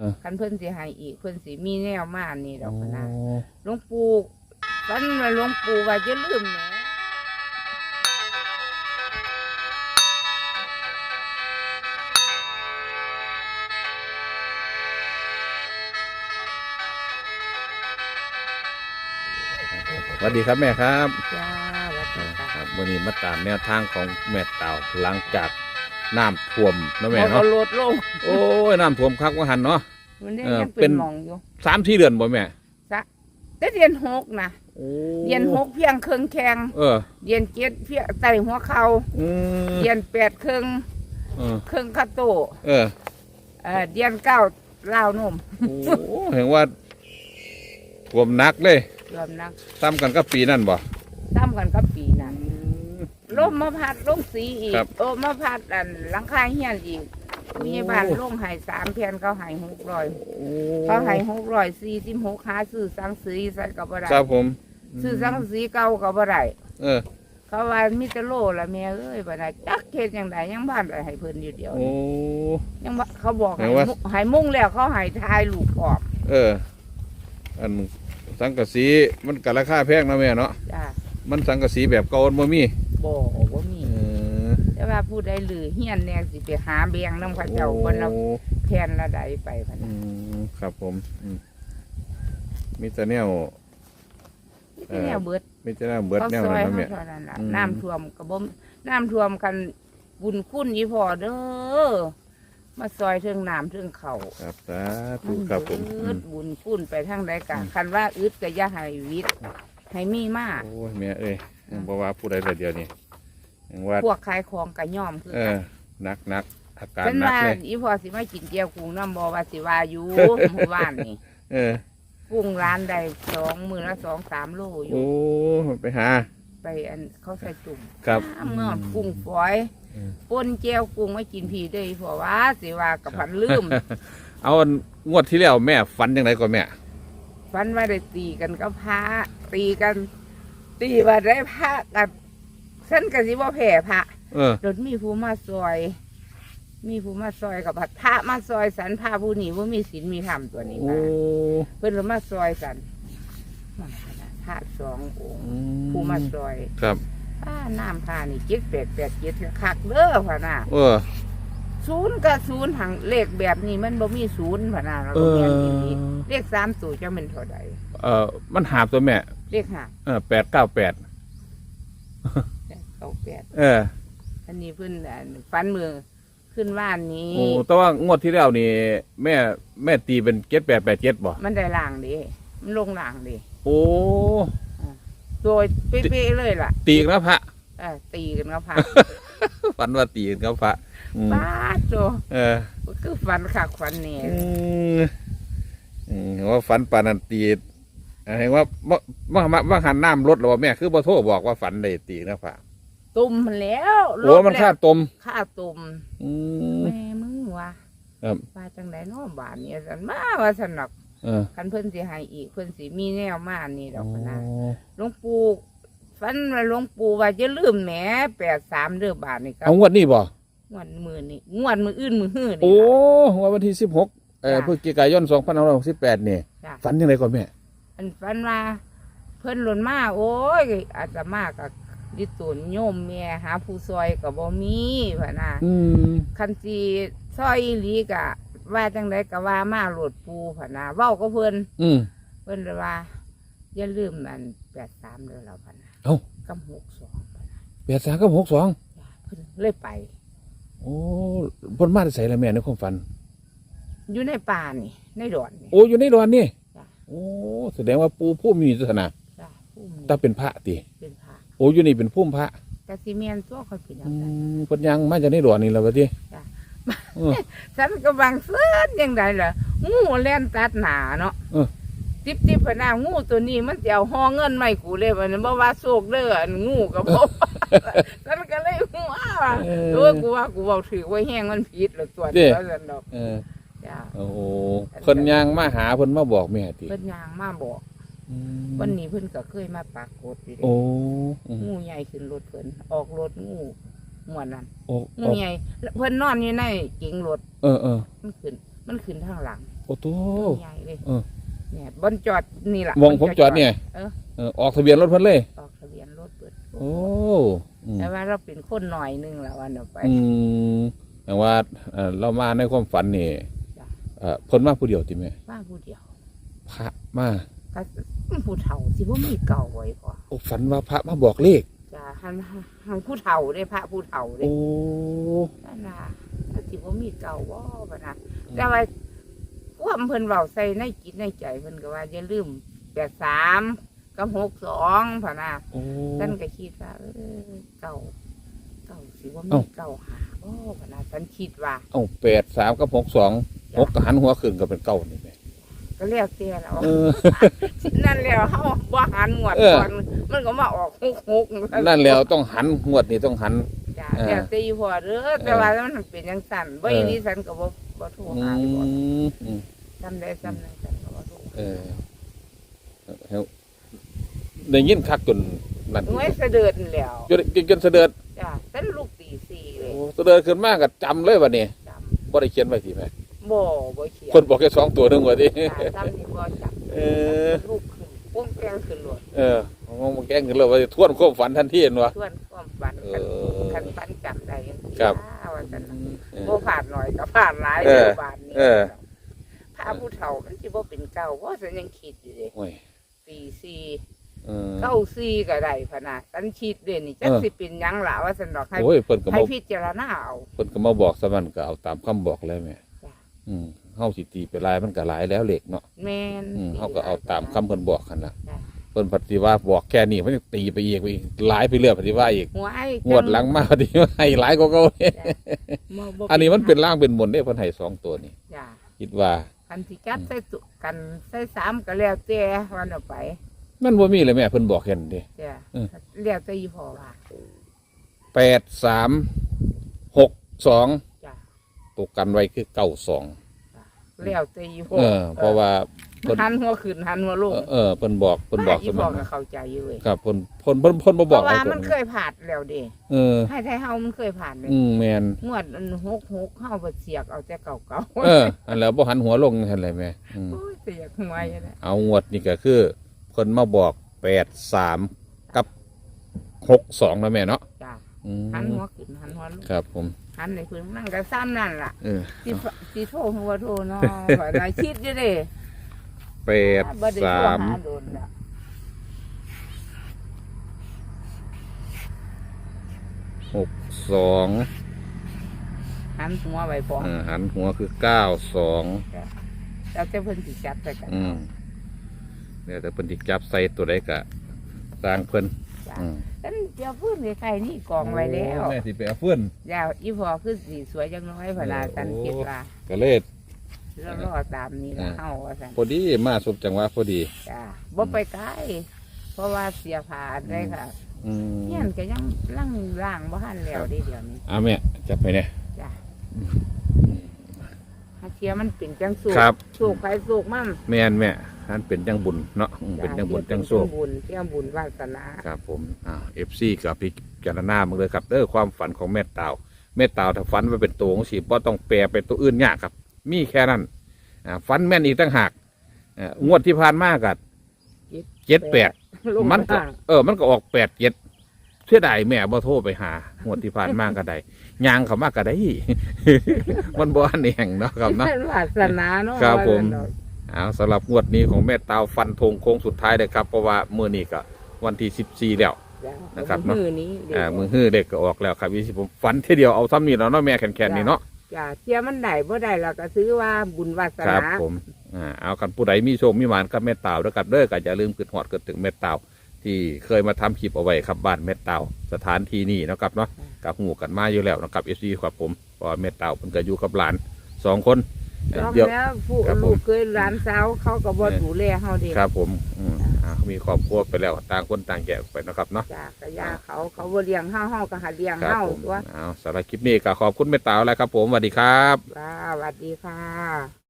เออ คันเพิ่นสิให้อีกเพิ่นสิมีแนวมานี่ดอกนะโอ้หลวงปู่ฝันว่าหลวงปู่ว่าจะลืมแหนสวัสดีครับแม่ครับ จ้าวัดอ่าจ้าครับวันนี้มาตามแนวทางของแม่เต่าหลังจาก น้ำท่วมนะแม่บ่เนาะลดลงโอ้ยน้ำท่วมคักว่าหันเนาะมันได้เออยังเป็เป็นนหมองอยู่สามสี่เดือนบ่แม่แต่เรียนหกนะโอ้เรียนหกเพียงครึ่งแข็งเออเรียนเจ็ดเพียงไต่หัวเข่าอืมเรียนแปดครึ่งเออครึ่งคาโตเออเอ่อเรียนเก้าลาวนมโอ้เห็นว่าท่วมหนักเลยรวมนักซ้ำกันก็ปีนั่นบ่ซ้ำกันกับปีนั้น ลมมาพัดลงสีอีกครับโอ้มาพัดอันหลังคาเฮียนอีกผู้ใหญ่บ้านลงใหายสามเพียนเขาใหายหกร้อยโอ้เขาใหายหกร้อยสี่สิบหกหาซื้อสังสีใส่กับบ่ได้ครับผมซื้อสังสีเก่ากับบ่ได้เออเขาว่ามีแต่โลละแม่เอ้ยบ่ได้จักเฮ็ดจังไดยังบ้านได้ให้เพิ่นอยู่เดียวโอ้ ยังว่าเขาบอกให้แปลว่า มุให้มุ่งแล้วเขาให้ทายลูกออกเออ อันสังกะสีมันก็ราคาแพงนะแม่เนาะจ้ามันสังกะสีแบบเก่ามันบ่มี บ่บ่มีเออแต่ว่าผู้ใดลือเฮียนแน่สิไปหาเบียงนำเขาเจ้าเพิ่นเอาโอ้แทนละใดไปพันอืน่ะมครับผมอืมมีแต่แนว นี่เป็นแนวเบิด มีแต่แนวเบิดเขาแนวซอนั้นยนะเขาแม่เท่านั้นล่ะอืม น้ำท่วมก็บ่น้ำท่วมกันบุญคุณอีพ่อเด้อมาซอยเทิงน้ำเทิงเขาครับสาธุครับผมอือึม ดบุญคุณไปทางใดกะอืม คันว่าอึดก็อย่าให้วิทย์ให้มีมากโอ้ยแม่เอ้ย ยังบอกว่าผู้ใดแต่เดียวนี่ยังว่าพวกขายของก็ย่อมคือเอกัอนหนักหนักอาการเป็นหนักว่าเลยอีพ่อสิมากินเจียวกุ้งน้ำบ่ว่าสิว่าอยู่ หมู่บ้านนี่เออกุ้งร้านใดสองมือละสองสามโลอยู่ โอ้ไปหา ไปอันเขาใส่ตุ่มครับน้ำงอดกุ้งฝอยอืม ปนเจียวกุ้งไม่กินผีได้เพราะว่าสิว่ากับพันลืมเอาอันงวดที่แล้วแม่ฝันยังไงก่อนแม่ ฟันว่าได้ตีกันก็พระตีกัน ตีว่าได้พระกับฉันกับสิว่าแผ่พระเออ รถมีผู้มาซอย มีผู้มาซอยกับพระมาซอยสันพระผู้นี้ว่ามีศีลมีธรรมตัวนี้โอ้ค่ะเพิ่นเลยมาซอยสันมันขนาดพระสององค์ผู้มาซอยครับป้าน้ำพานี่เจ็ดแปดแปดเจ็ดคักเด้อพะน่ะเออ ศูนย์กับศูนย์หังเลขแบบนี้มันบ่มีศูนย์พะน่ะเราเอก็อ เรียนดีๆเลขสามตัวจะเป็นเท่าใดเออมันหาบตัวแม่ เลขห้าเออแปดเก้าแปดแปดเก้าแปดเอออันนี้เพิ่นอันฟันมือขึ้นว่านนี้โอ้แต่ว่างวดที่แล้วนี่ แม่แม่ตีเป็นเจ็ดแปดแปดเจ็ดบ่มันได้ล่างดิมันลงล่างดิโอ้โดยเป๊ะๆเลยล่ะ ตีกันนะพระเออตีกันก็พักฝันว่าตีกันครับพระอืมป้าดโจเออคือฟันคักฟันเนี่ยอืมอืมว่าฝันปานนันตี เห็นว่าว่าว่าว่าว่าหันน้ำลดหรือว่าแม่คือบ่โทรบอกว่าฝันได้ตีนะพระตุ่มมันแล้วโอ้มันลบแล้วค่าตมค่าตุ่มอืมแม่มึงวะครับว่าจังไดเนาะบานเนี่ยสันมาว่าสนักเออคันเพิ่นสิให้อีกเพิ่นสิมีแนวมานี่ดอกนะโอ้หลวงปู่ฝันว่าหลวงปู่ว่าจะลืมแหมแปดสามเด้อบาทนี่ครัเอางวดนี้บ่งวดมือนี่งวดมืออื่นมือหื้อนี่โอ้ล่ะวันที่สิบหกเออจ้ะพฤศจิกายนสองพันห้าร้อยหกสิบแปดนี่จ้ะฝันยังไงก่อนแม่ อันฝันว่าเพิ่นหล่นมาโอ้ยอาจจะมากับดิตุนโยมแม่หาผู้ซอยก็บ่มีว่าน่ะอืมคันสิซอยอีหลีกะ ว่าจังไดก็ว่ามาโหลดปูพะนะเว้าก็เพิ่นอืมเพิ่นเลยว่าอย่าลืมอันแปดสามเด้อเราพะนะเอ้ากับหกสองพะนะแปดสามกับหกสองจ้ะเพิ่นเลยไป โอ้บนมาได้ใส่ละแม่ในความฝัน อยู่ในป่านี่ ในดอนนี่โอ้อยู่ในดอนนี่ จ้ะ โอ้ แสดงว่าปูผู้มีศาสนาจ้ะผู้มีถ้าเป็นพระติเป็นพระโอ้อยู่นี่เป็นพุ่มพระแต่ซีเมนตัวเขาเป็นอย่าอืงนั้นมเพิ่นยังมาจากในดอนนี่แล้วว่าติจ้ะเออ ฉันก็บางเสื้อยังไงล่ะงูแล่นตัดหนาเนาะเออ ติบติบพะนางูตัวนี้มันจะเอาห่อเงินไม่กูเลยมันบ่ว่าโศกเด้ออันงูกับบ่ ฉันก็เลยหัวว่าเออ ตัวกูว่ากูเว้าถือไว้แห้งมันผิดแล้วตัวเด้เดียวนั่นดอก เออ จ้าโอ้เพิ่นยังมาหาเพิ่นมาบอกแม่ติเพิ่นย่างมาบอกอืมวันนี้เพิ่นก็เคยมาปรากฏอยู่เด้โอ้อืมงูใหญ่ขึ้นรถเพิ่นออกรถงูม่วนนั้นโอ้งูใหญ่แล้วเพิ่นนอนอยู่ในเก๋งรถเออเออมันขึ้น มันขึ้นทางหลังโโอ้โตใหญ่เลยเออเนี่ยบนจอดนี่ล่ะมองผมจอดเนี่ยเออเออออกทะเบียนรถเพิ่นเลย ออกทะเบียนรถเปิดโอ้อืมแต่ว่าเราเป็นคนหน่อยหนึงแล้ววันเดียวไปอืมแต่ว่าเอ่อเรามาในความฝันนี่จ้ะ เอ่อเพิ่นมาผู้เดียวติแม่ว่าผู้เดียวพระมาก็ผู้เฒ่าสิว่ามีเก่าไว้ก่อนโอ้ฝันว่าพระมาบอกเลขจ้ะหันหันผู้เฒ่าได้พระผู้เฒ่าได้โอ้นั่นน่ะถ้าสิว่ามีเก่าว่าปะนะแต่ว่าความเพิ่นเว้าใส่ในจิตในใจเพิ่นก็ว่าอย่าลืมแปดสามกับหกสองพะนะโอ้ฉันก็คิดว่าเออเก่าเก่าสิว่ามีเอ้า เก่าหาโอ้พะนะฉันคิดว่า เอ้าแปดสามกับหกสอง หกก็หันหัวขึ้นก็เป็นเก้านี่แม่ก็เรียกเตี้ยแล้วเออ นั่นแล้วเฮาว่าหันงวดเออ ก่อนมันก็มาออกหกหกนั่นแล้วต้องหันงวดนี้ต้องหัน จ้ะเออแล้วแต่อยู่พอเด้อแต่ว่ามันเป็นจังสั่นบ่เอออ ย่างนี้ฉันก็บ่บ่โทรอืหาเลยบ่มอืมจำได้จำได้ฉันก็บ่โทรเออเฮาได้ยินคักจนนั่นไว้เสด็จแล้วจนจนจนเสด็จจ้ะฉันลูกตีสี่เลยโอ้เสด็จขึ้นมาก็จำเลยว่านี่จบ่ได้เขียนไว้สิแม่ำ บ่บ่เขียนคนบอกแค่สองตัวหนึงว่าติจ้ะจำนี่บ่จำเออลูกขึ้นปุ้งแกงขึ้นรถเออมองมาแกล้งกันเลยว่าจะทวนความฝันทันทีเห็นวะส่วนความฝันเอคันอคันฝันจำได้ยังสิครับว่าซั่นน่ะเออ บ่ผ่านหน่อยก็ผ่านหลายเออเดือนบานนี้เออพระผู้เฒ่ามันสิบ่เป็นเก่าเพราะฉันยังคิดอยู่เด้โอ้ยตีสี่ เออ เก้าสี่ก็ได้พะนะฉันคิดเด้นี่จักเออ สิเป็นหยังล่ะว่าฉันดอกให้โอ้ยเพิ่นก็ให้มาพิจารณาเอาเพิ่นก็มาบอกสมันก็เอาตามคำบอกแล้วแม่จ้ะ อืมเฮาสิตีไปหลายมันก็หลายแล้วเหล็กเนาะแม่นอืมเฮาก็เอาตามคำเพิ่นบอกคั่นน่ะจ้ะเพิ่นปฏิว่าบอกแค่นี้เพิ่นยังตีไปอีกไปอีกหลายไปเรื่อยปฏิว่าอีกหัวไอ้งวดหลังมาปฏิว่าให้หลายกว่าเก่าเนี่ยจ้ะบ่บ่อันนี้มันเป็นร่างเป็นมนต์เด้เพิ่นให้สองตัวนี่จ้ะคิดว่าคันสิจัดใส่ตุกันใส่สามก็แล้วแต่วันเอาไปมันบ่มีเลยแม่เพิ่นบอกแค่นั้นเด้ จ้ะเออแล้วแต่อีพ่อว่าแปดสามหกสองจ้ะตัวกันไว้คือเก้าสอง แล้วแต่อีพ่อเออ เพราะว่าเพิ่นหันหัวขึ้นหันหัวลงเออเออเพิ่นบอกเพิ่นบอกอีสพ่มัอยก็เข้าใจอยู่เว้ยครับเพิ่นเพิ่นเพิ่นเพิ่นบ่เพบอกราะว่าให้ตัวมันเคยผ่านแล้วเด้เออ ให้ไทยเฮามันเคยผ่านเลยอืมแม่นงวดอันหกหกเฮาบ่เสียกเอาแต่เก่าๆเอออันแล้วบ่หันหัวลงหั่นแหละแม่อืมโอ้ยเสียกหัวอยู่นะเอางวดนี่ก็คือเพิ่นมาบอกแปดสามกับหกสองนะแม่เนาะจ้ะ อืมหันหัวขึ้นหันหัวลงครับผม หันในพื้นนั่งก็ซ้ำนั่นล่ะเออสิฟสิโทรหัวโทรเนาะว่าได้คิดอยู่เด้แปดบ่ได้สาโทรมหาโดนแล้วหกสองหันหัวไว้พร้อมเออหันหัวคือเก้าสองแล้วแต่เพิ่นสิจับใส่กันอืมเดี๋ยวแต่เพิ่นสิจับใส่ตัวใดก็สร้างเพิ่น จ้ะ อืม ฉันเดี๋ยวพื้นใกล้ๆนี่กองไว้แล้วโอ้แม่สิไปเอาเพื่อนยาวอีพอคือสีสวยจังน้อยพะนาโอ้ฉันคิดว่าก็เลยแล้วรอตามนี้ละอ่าเฮาว่าซั่นพอดีมาสุบจังหวะพอดี จ้ะบ่ไปไกลเพราะว่าเสียผ่านได้ค่ะอืมเฮียนก็ยังล่างล่างบ่ทันแล้วเดิเดี๋ยวนี้เอาแม่จับไปเนี่ย จ้ะถ้าเทียมันเป็นจังสุกครับสุกไปสุกมันแม่นแม่ นั่นเป็นจังบุญเนาะอืมเป็นจังบุญจังโชค บุญเที่ยบุญวาสนา ครับผมอ่าเอฟซีกับพิจารณามึงเลยครับเด้อความฝันของแม่เต่าแม่เต่าถ้าฝันว่าเป็นตัวของสีบ่ต้องแปลเป็นตัวอื่นยากครับ มีแค่นั้นอ่าฝันแม่นอีกตั้งหากอ่างวดที่ผ่านมากัดเจ็ดแปดลงมันก็ล่างเออ มันก็ออกแปดเจ็ดเสียดายแม่บ่โทรไปหางวดที่ผ่านมาก็ได้ยางเขามากก็ได้ มันบ่อันเองเนาะครับเนาะ เป็นวาสนาเนาะครับผม ว่าซั่นดอก เอาสำหรับงวดนี้ของแม่เตาฟันธงโค้งสุดท้ายเลยครับเพราะว่ามือนี้ก็วันที่สิบสี่แล้วจ้ะนะครับเนาะมือนี้เดี๋ยวอ่ามือฮื้อเด็กก็ออกแล้วครับวิสิผมฝันทีเดียวเอาซ้ำนี่แล้วเนาะแม่แขนๆนี่เนาะจ้ะเทียมันได้บ่ได้เราก็ซื้อว่าบุญวาสครับ นาผมอ่าเอากันผู้ใดมีโชคมีหมานกับแม่เตาด้วยครับเด้อก็อย่าลืมขึ้นหอดกันถึงแม่เตาที่เคยมาทำคลิปเอาไว้ครับบ้านแม่เตาสถานที่นี่เนาะครับเนาะกับหูกันมาอยู่แล้วนะครับเอซีครับผมเพราะว่าแม่เตาเพิ่นก็อยู่กับหลานสองคนเอ่อ รอบเดี๋ยว แล้วผู้ครับผม ลูกเคยหลานสาวเขาก็บ่เออดูแลเฮาเดีครับผมอืมอ่ามีครอบครัวไปแล้วต่างคนต่างแยกไปเนาะครับเนาะ จ้ะก็ยาเขาเขาบ่เลี้ยงเฮาเฮาก็หาเลี้ยงครับเฮาผมตัวเอาสำหรับคลิปนี้ก็ขอบคุณแม่เต๋าแล้วครับผมสวัสดีครับ จ้าสวัสดีค่ะ